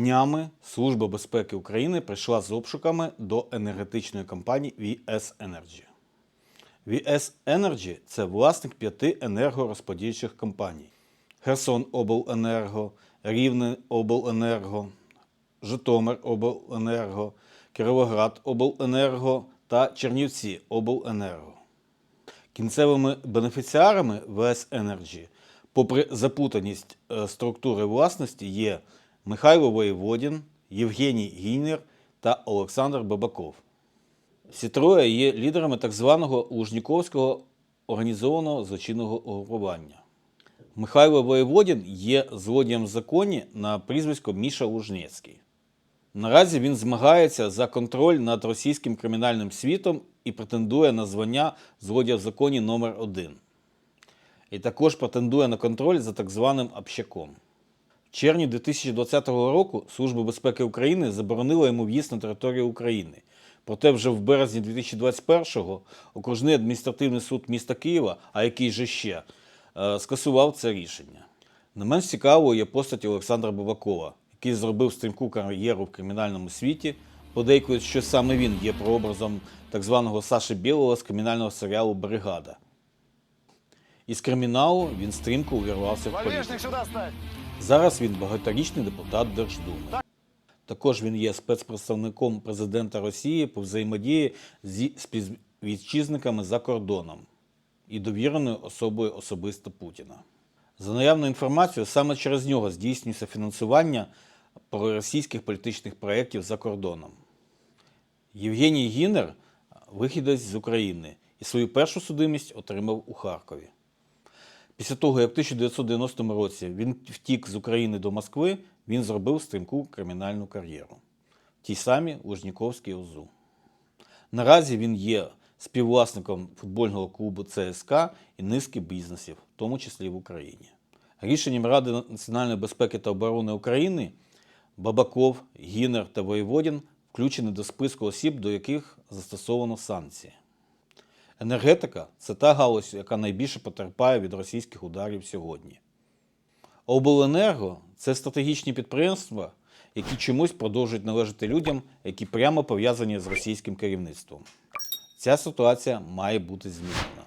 Днями Служба безпеки України прийшла з обшуками до енергетичної компанії VS Energy. VS Energy – це власник п'яти енергорозподільчих компаній: Херсон Обленерго, Рівне Обленерго, Житомир Обленерго, Кіровоград Обленерго та Чернівці Обленерго. Кінцевими бенефіціарами ВС Energy, попри запутаність е, структури власності, є Михайло Воєводін, Євгеній Гінер та Олександр Бабаков. Всі троє є лідерами так званого Лужніковського організованого злочинного угрупування. Михайло Воєводін є злодієм в законі на прізвисько Міша Лужнецький. Наразі він змагається за контроль над російським кримінальним світом і претендує на звання злодія в законі номер 1 І також претендує на контроль за так званим общаком. Червні 2020 року Служба безпеки України заборонила йому в'їзд на територію України. Проте вже в березні 2021-го окружний адміністративний суд міста Києва, а який же ще, е, скасував це рішення. Не менш цікавою є постать Олександра Бабакова, який зробив стрімку кар'єру в кримінальному світі. Подейкують, що саме він є прообразом так званого Саші Білого з кримінального серіалу Бригада. Із криміналу він стрімко увірвався в політику. Зараз він багаторічний депутат Держдуми. Також він є спецпредставником президента Росії по взаємодії зі співвітчизниками за кордоном і довіреною особою особисто Путіна. За наявною інформацією, саме через нього здійснюється фінансування проросійських політичних проєктів за кордоном. Євгеній Гінер вихідець з України і свою першу судимість отримав у Харкові. Після того, як в 1990 році він втік з України до Москви, він зробив стрімку кримінальну кар'єру. Тій самій Лужніковській ОЗУ. Наразі він є співвласником футбольного клубу ЦСКА і низки бізнесів, в тому числі в Україні. Рішенням Ради національної безпеки та оборони України Бабаков, Гінер та Воєводін включені до списку осіб, до яких застосовано санкції. Енергетика це та галузь, яка найбільше потерпає від російських ударів сьогодні. Обленерго це стратегічні підприємства, які чомусь продовжують належати людям, які прямо пов'язані з російським керівництвом. Ця ситуація має бути змінена.